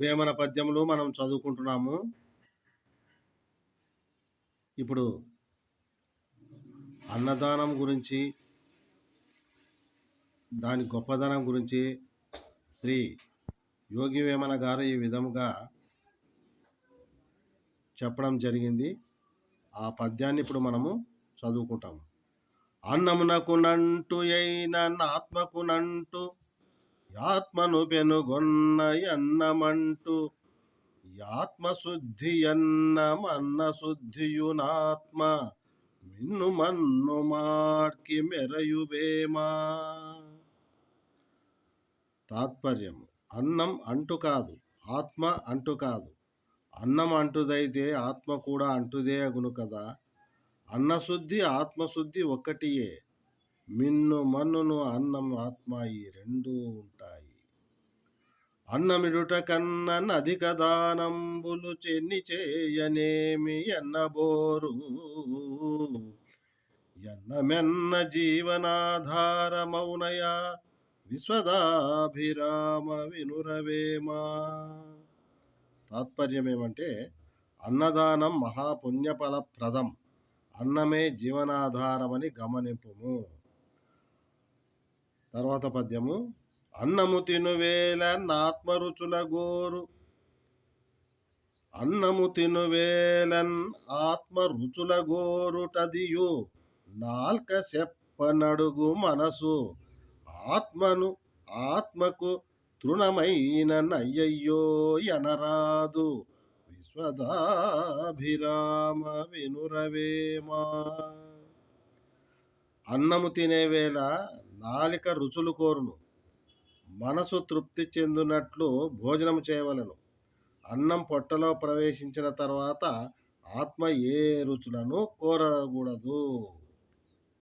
వేమన పద్యములు మనం చదువుకుంటున్నాము. ఇప్పుడు అన్నదానం గురించి దాని గొప్పదనం గురించి శ్రీ యోగి వేమన గారు ఈ విధముగా చెప్పడం జరిగింది. ఆ పద్యాన్ని ఇప్పుడు మనము చదువుకుంటాము. అన్నమునకునంటు అయిన ఆత్మకునంటు ఆత్మను పెనుగొన్న ఎన్నమంటూ యాత్మశుద్ధి ఎన్నమన్న శుద్ధియునాత్మ మిన్ను మన్ను మార్కి మెరయువేమా తాత్పర్యము. అన్నం అంటు కాదు ఆత్మ అంటు కాదు అన్నం అంటుదైతే ఆత్మ కూడా అంటుదే అగును కదా. అన్నశుద్ధి ఆత్మశుద్ధి ఒక్కటియే. మిన్ను మన్నును అన్నం ఆత్మ ఈ రెండూ ఉంటాయి. అన్నమిడుట కన్న అధిక దానంబులు చెన్ని చేయనేమి ఎన్నబోరు? ఎన్నమెన్న జీవనాధారమౌనయ విశ్వదాభిరామ వినురవేమా? తాత్పర్యం ఏమంటే అన్నదానం మహాపుణ్యఫలప్రదం. అన్నమే జీవనాధారమని గమనింపుము. తర్వాత పద్యము అన్నము తినువేల ఆత్మరుచుల గోరు అన్నము తినువేలన్ ఆత్మ రుచుల గోరుటదియు నాల్క చెప్పనడుగు మనసు. ఆత్మను ఆత్మకు తృణమైన నయ్యయ్యో ఎనరాదు విశ్వదాభిరామ వినురవేమా. అన్నము తినేవేళ నాలిక రుచులు కోరును. మనసు తృప్తి చెందినట్లు భోజనం చేయవలను. అన్నం పొట్టలో ప్రవేశించిన తర్వాత ఆత్మ ఏ రుచులను కోరకూడదు.